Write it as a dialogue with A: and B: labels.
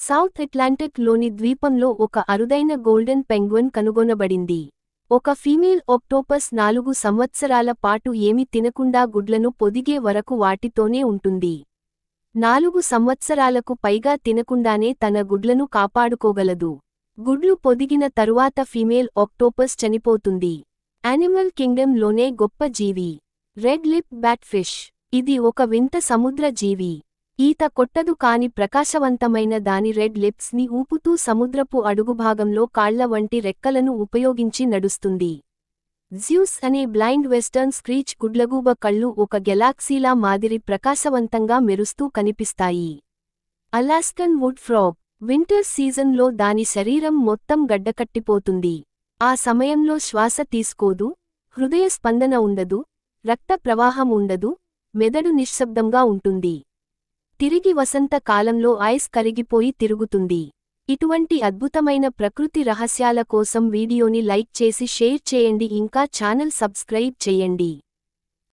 A: South అట్లాంటిక్లోని ద్వీపంలో ఒక అరుదైన గోల్డెన్ పెంగ్వన్ కనుగొనబడింది. ఒక ఫీమేల్ ఒక్టోపస్ నాలుగు సంవత్సరాల పాటు ఏమి తినకుండా గుడ్లను పొదిగే వరకు వాటితోనే ఉంటుంది. నాలుగు సంవత్సరాలకు పైగా తినకుండానే తన గుడ్లను కాపాడుకోగలదు. గుడ్లు పొదిగిన తరువాత ఫీమేల్ ఒక్టోపస్ చనిపోతుంది. యానిమల్ కింగ్డమ్లోనే గొప్ప జీవి. రెడ్ లిప్ బ్యాట్ఫిష్ ఇది ఒక వింత సముద్ర జీవి. ఈత కొట్టదు కాని ప్రకాశవంతమైన దాని రెడ్ లిప్స్ని ఊపుతూ సముద్రపు అడుగుభాగంలో కాళ్ళ వంటి రెక్కలను ఉపయోగించి నడుస్తుంది. జ్యూస్ అనే బ్లైండ్ వెస్టర్న్ స్క్రీచ్ గుడ్లగూబ కళ్ళు ఒక గెలాక్సీలా మాదిరి ప్రకాశవంతంగా మెరుస్తూ కనిపిస్తాయి. అలాస్కన్ వుడ్ ఫ్రాగ్ వింటర్ సీజన్లో దాని శరీరం మొత్తం గడ్డకట్టిపోతుంది. ఆ సమయంలో శ్వాస తీసుకోదు హృదయ స్పందన ఉండదు రక్త ప్రవాహం ఉండదు మెదడు నిశ్శబ్దంగా ఉంటుంది. తిరిగి వసంత కాలంలో ఐస్ కరిగిపోయి తిరుగుతుంది. ఇటువంటి అద్భుతమైన ప్రకృతి రహస్యాల కోసం వీడియోని లైక్ చేసి షేర్ చేయండి. ఇంకా ఛానల్ సబ్స్క్రైబ్ చేయండి.